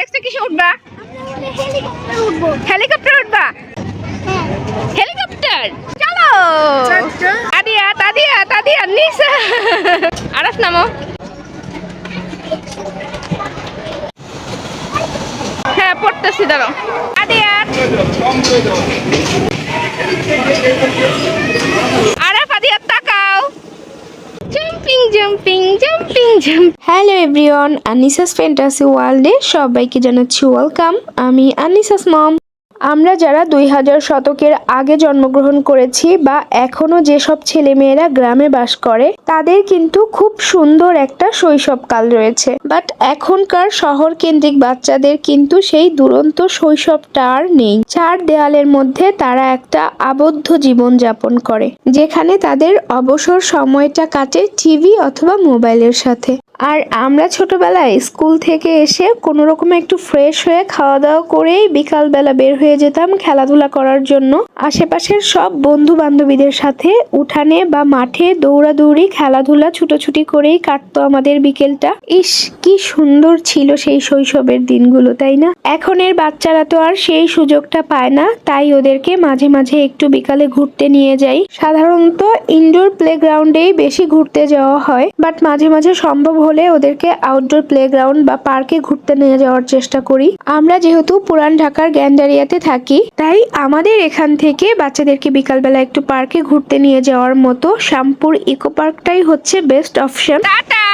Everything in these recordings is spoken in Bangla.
নেক্সট কিসে উঠবা? হেলিকপ্টার উঠবা? হেলিকপ্টার চলো! আদিয়া তাদিয়া তাদিয়া নিসা আরফ নামো। হ্যাঁ পড়তেছি দাঁড়াও। আদিয়া আরফ আদিয়া তাকাও jumping jumping jumping hello everyone Anisa's fantasy ওয়ার্ল্ডে সবাইকে জানাচ্ছি ওয়েলকাম আমি আনিসাস মম আমরা যারা দুই হাজার শতকের আগে জন্মগ্রহণ করেছি বা এখনও যেসব ছেলেমেয়েরা গ্রামে বাস করে, তাদের কিন্তু খুব সুন্দর একটা শৈশবকাল রয়েছে। বাট এখনকার শহর কেন্দ্রিক বাচ্চাদের কিন্তু সেই দুরন্ত শৈশবটা আর নেই। চার দেয়ালের মধ্যে তারা একটা আবদ্ধ জীবন যাপন করে, যেখানে তাদের অবসর সময়টা কাটে টিভি অথবা মোবাইলের সাথে। আর আমরা ছোটবেলায় স্কুল থেকে এসে কোনো রকমে একটু ফ্রেশ হয়ে খাওয়া দাওয়া করেই বিকালবেলা বের হয়ে যেতাম খেলাধুলা করার জন্য। আশেপাশের সব বন্ধু বান্ধবীদের সাথে উঠানে বা মাঠে দৌড়াদৌড়ি, খেলাধুলা, ছুটোছুটি করেই কাটতো আমাদের বিকেলটা। ইস, কি সুন্দর ছিল সেই শৈশবের দিনগুলো, তাই না? এখনের বাচ্চারা তো আর সেই সুযোগটা পায় না, তাই ওদেরকে মাঝে মাঝে একটু বিকালে ঘুরতে নিয়ে যাই। সাধারণত ইনডোর প্লেগ্রাউন্ডেই বেশি ঘুরতে যাওয়া হয় বাট মাঝে মাঝে সম্ভব হলে ওদেরকে আউটডোর প্লেগ্রাউন্ড বা পার্কে ঘুরতে নিয়ে যাওয়ার চেষ্টা করি। আমরা যেহেতু পুরান ঢাকার গ্যান্ডারিয়াতে থাকি, তাই আমাদের এখান থেকে বাচ্চাদেরকে বিকালবেলা একটু পার্কে ঘুরতে নিয়ে যাওয়ার মতো শ্যামপুর ইকো পার্কটাই হচ্ছে বেস্ট অপশন টাটা!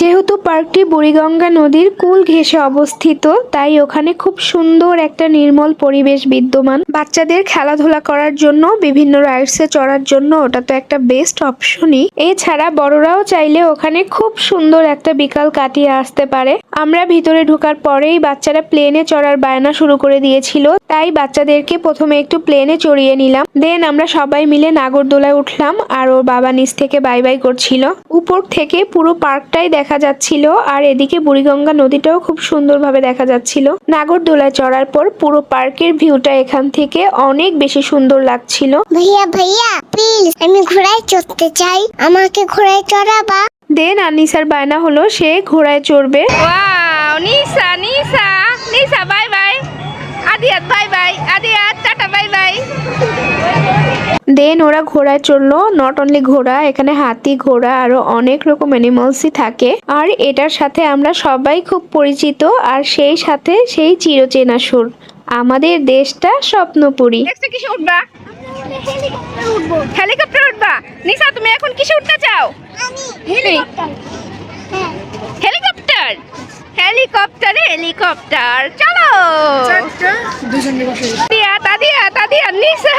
যেহেতু পার্কটি বুড়িগঙ্গা নদীর কুল ঘেঁষে অবস্থিত, তাই ওখানে খুব সুন্দর একটা নির্মল পরিবেশ বিদ্যমান। বাচ্চাদের খেলাধুলা করার জন্য, বিভিন্ন রাইডসে চড়ার জন্য ওটা তো একটা বেস্ট অপশনই। এছাড়া বড়রাও চাইলে ওখানে খুব সুন্দর একটা বিকাল কাটিয়ে আসতে পারে। আমরা ভিতরে ঢোকার পরেই বাচ্চারা প্লেনে চড়ার বায়না শুরু করে দিয়েছিল তাই বাচ্চাদেরকে প্রথমে একটু প্লেনে চড়িয়ে নিলাম। দেন আমরা সবাই মিলে নাগরদোলায় উঠলাম আর ওর বাবা নিচ থেকে বাই বাই করছিল। উপর থেকে পুরো পার্কটাই দেখা যাচ্ছিল আর এদিকে বুড়িগঙ্গা নদীটাও খুব সুন্দরভাবে দেখা যাচ্ছিল। নাগরদোলায় চড়ার পর পুরো পার্কের ভিউটা এখান থেকে অনেক বেশি সুন্দর লাগছিল। ভাইয়া ভাইয়া প্লিজ আমি ঘোড়ায় চড়তে চাই। আমাকে ঘোড়ায় চড়াবা। দেন আনিসার বায়না হলো সে ঘোড়ায় চড়বে। Nisa Nisa Nisa bye bye Adiyat bye bye Adiyat tata bye bye then ওরা ঘোড়ায় চড়লো নট অনলি ঘোড়া এখানে হাতি ঘোড়া আরও অনেক রকম অ্যানিমালসই থাকে। আর এটার সাথে আমরা সবাই খুব পরিচিত আর সেই সাথে সেই চিরচেনা সুর। আমাদের দেশটা স্বপ্নপুরী। কিসে উঠবা? হেলিকপ্টার উঠবো। হেলিকপ্টার উঠবা। নিসা তুমি এখন কিসে উঠতে চাও আমি হেলিকপ্টার হ্যাঁ হেলিকপ্টার হেলিকপ্টার হেলিকপ্টার চলো। তাদিয়া তাদিয়া নিসা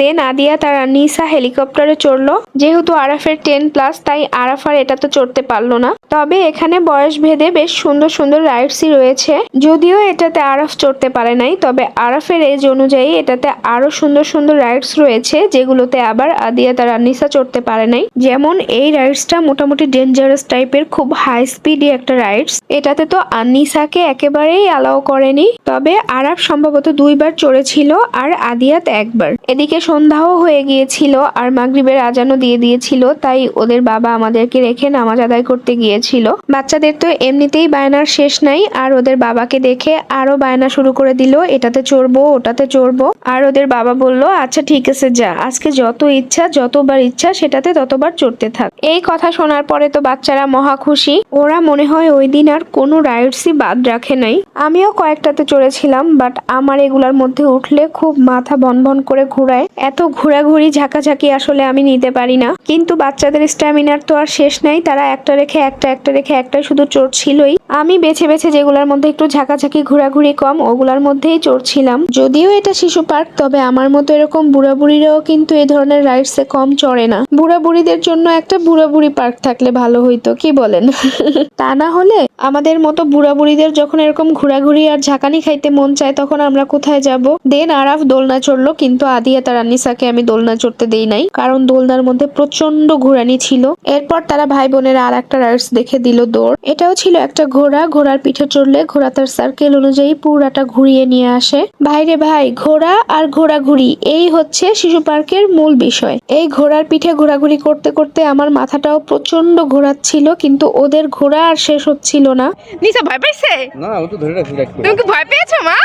দেন আদিয়া তার নিসা হেলিকপ্টারে চড়লো। যেহেতু আরাফের টেন প্লাস তাই আরাফার এটা তো চড়তে পারল না। তবে এখানে বয়স ভেদে বেশ সুন্দর সুন্দর রাইডসই রয়েছে। যদিও এটাতে আরাফ চড়তে পারে নাই, তবে আরাফের এজ অনুযায়ী এটাতে আরও সুন্দর সুন্দর রাইডস রয়েছে, যেগুলোতে আবার আদিয়া তার আনিসা চড়তে পারে নাই। যেমন এই রাইডসটা মোটামুটি ডেঞ্জারাস টাইপের খুব হাই স্পিডি একটা রাইডস এটাতে তো আনিসাকে একেবারেই অ্যালাউ করেনি। তবে আরাফ সম্ভবত দুইবার চড়েছিল, আর আদিয়াত একবার। এদিকে সন্ধ্যাও হয়ে গিয়েছিল আর মাগরিবের আজানও দিয়ে দিয়েছিল, তাই ওদের বাবা আমাদেরকে রেখে নামাজ আদায় করতে গিয়েছিল। বাচ্চাদের তো এমনিতেই বায়নার শেষ নাই, আর ওদের বাবাকে দেখে আরও বায়না শুরু করে দিল, এটাতে চড়বো, ওটাতে চড়বো। আর ওদের বাবা বলল আচ্ছা ঠিক আছে, যা। আজকে যত ইচ্ছা, যতবার ইচ্ছা, সেটাতে ততবার চড়তে থাক। এই কথা শোনার পরে তো বাচ্চারা মহা খুশি। ওরা মনে হয় ওই দিন আর কোনো রাইডসই বাদ রাখে নাই। আমিও কয়েকটাতে চড়েছিলাম, বাট আমার এগুলার মধ্যে উঠলে খুব মাথা বনবন করে ঘোরায়? এত ঘোরাঘুরি, ঝাঁকাঝাঁকি আসলে আমি নিতে পারি না। কিন্তু বাচ্চাদের স্ট্যামিনার তো আর শেষ নাই, তারা একটা রেখে একটা একটা রেখে একটা শুধু চড়ছিলই আমি বেছে বেছে যেগুলোর মধ্যে একটু ঝাঁকাঝাঁকি, ঘোরাঘুরি কম, ওগুলার মধ্যেই চড়ছিলাম যদিও এটা শিশু পার্ক, তবে আমার মতো এরকম বুড়া বুড়িরাও কিন্তু এই ধরনের রাইডসে কম চড়ে না। বুড়া বুড়িদের জন্য একটা বুড়া বুড়ি পার্ক থাকলে ভালো হইতো, কি বলেন? তা না হলে আমাদের মতো বুড়া বুড়িদের যখন এরকম ঘোরাঘুরি আর ঝাঁকানি খাইতে মন চায়, তখন আমরা কোথায় যাব? দেন আরাফ দোলনা চড়লো কিন্তু আদিয়া তার আনিসাকে আমি দোলনা চড়তে দেই নাই কারণ দোলনার মধ্যে প্রচণ্ড ঘোরানি ছিল। এরপর তারা ভাই বোনেরা আর একটা রাইডস দেখে দিল দৌড়। এটাও ছিল একটা ঘোড়া ঘোড়ার পিঠে চড়লে ঘোড়া তার সার্কেল অনুযায়ী পুরাটা ঘুরিয়ে নিয়ে আসে। ভাইরে ভাই ঘোড়া আর ঘোরাঘুরি এই হচ্ছে শিশু পার্কের মূল বিষয়। এই ঘোড়ার পিঠে ঘোরাঘুরি করতে করতে আমার মাথাটাও প্রচণ্ড ঘোরাচ্ছিল কিন্তু ওদের ঘোড়া আর শেষ হচ্ছিল না। নিসা ভয় পাইছে? না ও তো ধরে রাখছি। তুমি কি ভয় পেয়েছ মা?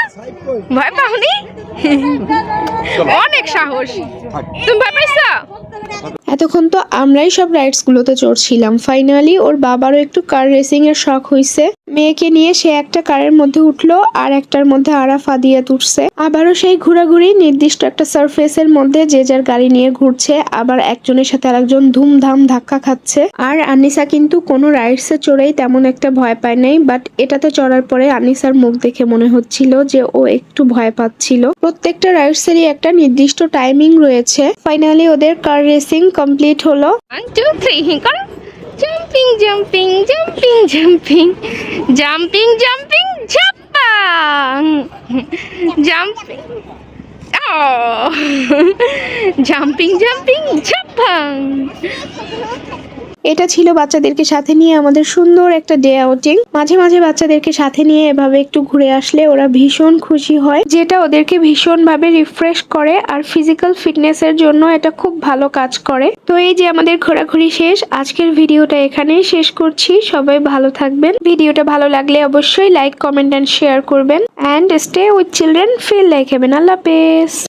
ভয় পাওনি? অনেক সাহস। তুমি ভয় পাইছো? এতক্ষণ তো আমরাই সব রাইডস গুলোতে চড়ছিলাম। ফাইনালি ওর বাবারও একটু কার রেসিং এর শখ হইছে। মেয়েকে নিয়ে সে একটা কারের মধ্যে উঠল আর একটার মধ্যে আরাফা দিয়ে উঠছে আবারও সেই ঘোরাঘুরি, নির্দিষ্ট একটা সারফেসের মধ্যে যে যার গাড়ি নিয়ে ঘুরছে, আবার একজনের সাথে আরেকজন ধুমধাম ধাক্কা খাচ্ছে। আর আনিসা কিন্তু কোনো রাইডসে চড়েই তেমন একটা ভয় পায় নাই বাট এটাতে চড়ার পরে আনিসার মুখ দেখে মনে হচ্ছিল যে ও একটু ভয় পাচ্ছিল। প্রত্যেকটা রাইডসেরই একটা নির্দিষ্ট টাইমিং রয়েছে। ফাইনালি ওদের কার রেসিং কমপ্লিট হলো? ওয়ান টু থ্রি করো। Jumping jumping jumping jumping jumping jumping ঝাপ্পাং jumping jumping jumping ঝাপ্পাং এটা ছিল বাচ্চাদেরকে সাথে নিয়ে আমাদের সুন্দর একটা ডে আউটিং মাঝে মাঝে বাচ্চাদেরকে সাথে নিয়ে এভাবে একটু ঘুরে আসলে ওরা ভীষণ খুশি হয়, যেটা ওদেরকে ভীষণ ভাবে রিফ্রেশ করে আর ফিজিক্যাল ফিটনেসের জন্য এটা খুব ভালো কাজ করে। তো এই যে আমাদের ঘোরাঘুরি শেষ, আজকের ভিডিওটা এখানেই শেষ করছি। সবাই ভালো থাকবেন। ভিডিওটা ভালো লাগলে অবশ্যই লাইক কমেন্ট অ্যান্ড শেয়ার করবেন। And stay with children feel like heaven আল্লাহ হাফেজ।